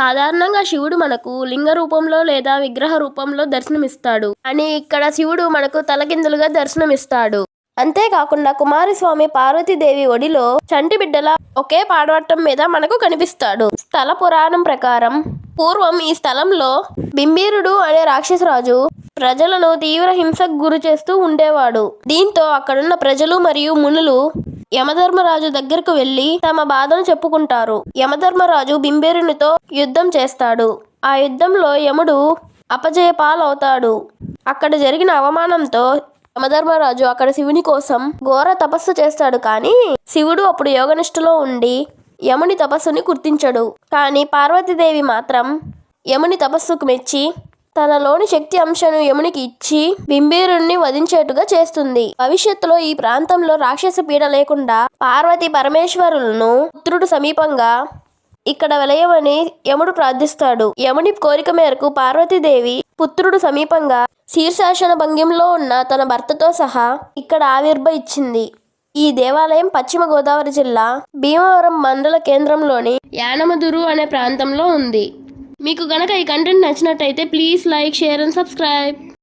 సాధారణంగా శివుడు మనకు లింగ రూపంలో లేదా విగ్రహ రూపంలో దర్శనమిస్తాడు. అని ఇక్కడ శివుడు మనకు తలకిందులుగా దర్శనమిస్తాడు. అంతేకాకుండా కుమారస్వామి పార్వతీదేవి ఒడిలో చంటి బిడ్డల ఒకే పాడవటం మీద మనకు కనిపిస్తాడు. స్థల పురాణం ప్రకారం పూర్వం ఈ స్థలంలో బింబీరుడు అనే రాక్షసరాజు ప్రజలను తీవ్ర హింసకు గురి చేస్తూ ఉండేవాడు. దీంతో అక్కడున్న ప్రజలు మరియు మునులు యమధర్మరాజు దగ్గరకు వెళ్ళి తమ బాధను చెప్పుకుంటారు. యమధర్మరాజు బింబేరునితో యుద్ధం చేస్తాడు. ఆ యుద్ధంలో యముడు అపజయపాలవుతాడు. అక్కడ జరిగిన అవమానంతో యమధర్మరాజు అక్కడ శివుని కోసం ఘోర తపస్సు చేస్తాడు కానీ శివుడు అప్పుడు యోగనిష్ఠలో ఉండి యముని తపస్సుని గుర్తించడు. కానీ పార్వతీదేవి మాత్రం యముని తపస్సుకు మెచ్చి తనలోని శక్తి అంశను యమునికి ఇచ్చి బింబీరుణ్ణి వధించేట్టుగా చేస్తుంది. భవిష్యత్తులో ఈ ప్రాంతంలో రాక్షస పీడ లేకుండా పార్వతి పరమేశ్వరులను పుత్రుడు సమీపంగా ఇక్కడ వెలయమని యముడు ప్రార్థిస్తాడు. యముని కోరిక మేరకు పార్వతీదేవి పుత్రుడు సమీపంగా శీర్షాసన భంగ్యంలో ఉన్న తన భర్తతో సహా ఇక్కడ ఆవిర్భ ఇచ్చింది. ఈ దేవాలయం పశ్చిమ గోదావరి జిల్లా భీమవరం మండల కేంద్రంలోని యానమదురు అనే ప్రాంతంలో ఉంది. మీకు గనక ఈ కంటెంట్ నచ్చినట్టయితే please like share and subscribe